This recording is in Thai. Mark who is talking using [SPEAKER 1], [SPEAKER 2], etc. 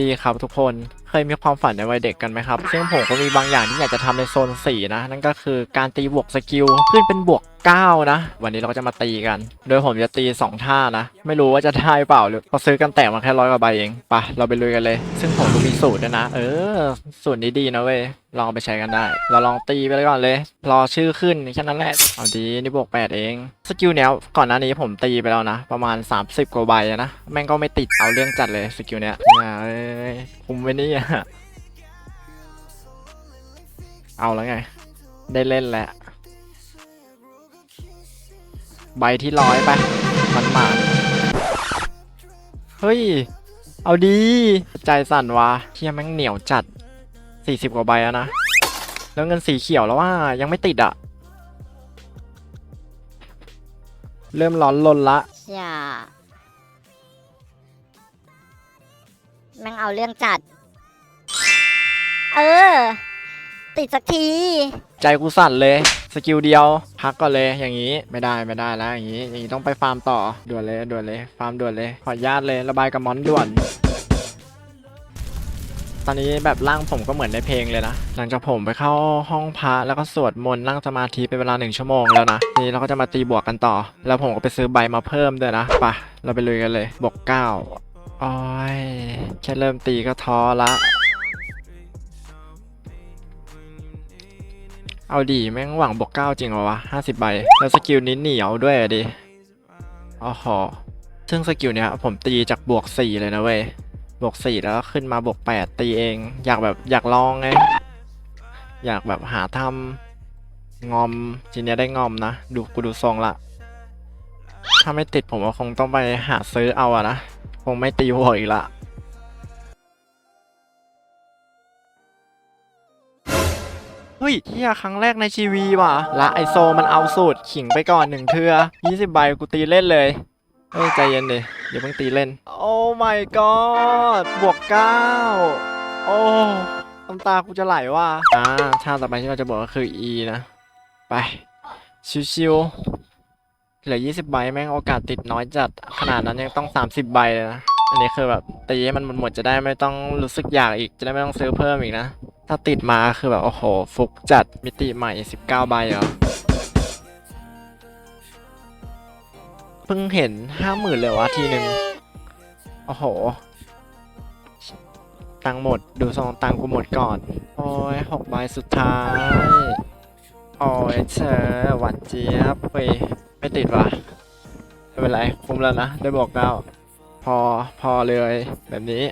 [SPEAKER 1] ดีครับทุกคนเคยมีความฝันในวัยเด็กกันไหมครับ ซึ่งผมก็มีบางอย่างที่อยากจะทำในโซน 4 นะ นั่นก็คือการตีบวกสกิล ขึ้นเป็นบวก 9 นะ วันนี้เราก็จะมาตีกัน โดยผมจะตี 2 ท่านะ ไม่รู้ว่าจะได้เปล่าหรือเขาซื้อกันแตกมาแค่ร้อยกว่าใบเองปะเราไปลุยกันเลย ซึ่งผมก็มีสูตรด้วยนะ เออ สูตรนี้ดีนะเว้ยลองไปใช้กันได้ เราลองตีไปเลยก่อนเลย รอชื่อขึ้นแค่นั้นแหละ เอาดีนี่บวก8เอง สกิลเนี้ยก่อนหน้านี้ผมตีไปแล้วนะ ประมาณ 30 กว่าใบนะ แม่งก็ไม่ติด เอาเรื่องจัดเลยสกิลเนี้ยเนี่ยเอ้ยคุมไว้นี่อะเอาแล้วไง ได้เล่นแล้ว ใบที่ร้อยไปมันมาเฮ้ย เอาดี ใจสั่นวะเที่ยแม่งเหนียวจัด 40 กว่าใบแล้วนะ แล้วเงินสีเขียวแล้วว่ายังไม่ติดอะเริ่มร้อนลนละ
[SPEAKER 2] อย่าแม่งเอาเรื่องจัด เออ ติดสักที
[SPEAKER 1] ใจกูสั่นเลย สกิลเดียว พักก่อนเลยอย่างนี้ไม่ได้ไม่ได้แล้วอย่างนี้ อย่างนี้ต้องไปฟาร์มต่อด่วนเลยด่วนเลยฟาร์มด่วนเลยขออนุญาตเลยระบายกับมอนด่วน ตอนนี้แบบร่างผมก็เหมือนในเพลงเลยนะหลังจากผมไปเข้าห้องพระแล้วก็สวดมนต์นั่งสมาธิเป็นเวลาหนึ่งชั่วโมงแล้วนะทีนี้เราก็จะมาตีบวกกันต่อ แล้วผมก็ไปซื้อใบมาเพิ่มด้วยนะปะเราไปลุยกันเลยบวกเก้าอ้ยแค่เริ่มตีก็ท้อละ เอาดีแม่งหวังบวกเก้าจริงเหรอวะห้าสิบใบ แล้วสกิลนี้เหนียวด้วยอะดิอ๋อหอซึ่งสกิลเนี้ยผมตีจากบวกสี่เลยนะเว้ย บวกสี่แล้วขึ้นมาบวกแปดตีเอง อยากแบบอยากลองไง อยากแบบหาทำงอมทีเนี้ยได้งอมนะ ดูกูดูทรงละ ถ้าไม่ติดผมก็คงต้องไปหาซื้อเอาอะนะ คงไม่ตีบวอีกละ ฮ้ยเฮียครั้งแรกในชีวีว่ะ ละไอโซมันเอาสูตรขิงไปก่อนหนึ่งเทือ20 ใบกูตีเล่นเลย เฮ้ย ใจเย็นดิอย่าเพิ่งตีเล่น โอ้ my god บวก9โอ้น้ำตากูจะไหลว่ะอ่าท่าต่อไปที่เราจะบอกก็คือ E นะ ไป ชิวๆเหลือ 20 ใบแม่งโอกาสติดน้อยจัด ขนาดนั้นยังต้อง 30 ใบเลยนะ อันนี้คือแบบตีให้มันหมดจะได้ไม่ต้องรู้สึกอยากอีก จะได้ไม่ต้องซื้อเพิ่มอีกนะ ถ้าติดมาคือแบบ โอ้โห ฟุกจัดมิติใหม่ 19 ใบเหรอ เพิ่งเห็น 50,000 เลยวะทีหนึ่งโอ้โห ตังหมดดูซองตังกูหมดก่อน โอ้ยหกใบสุดท้าย โอ้ยเธอหวานเจี๊ยบเฮ้ไม่ติดว่ะไม่เป็นไร คุ้มแล้วนะ ได้บอกเก้าพอ พอเลยแบบนี้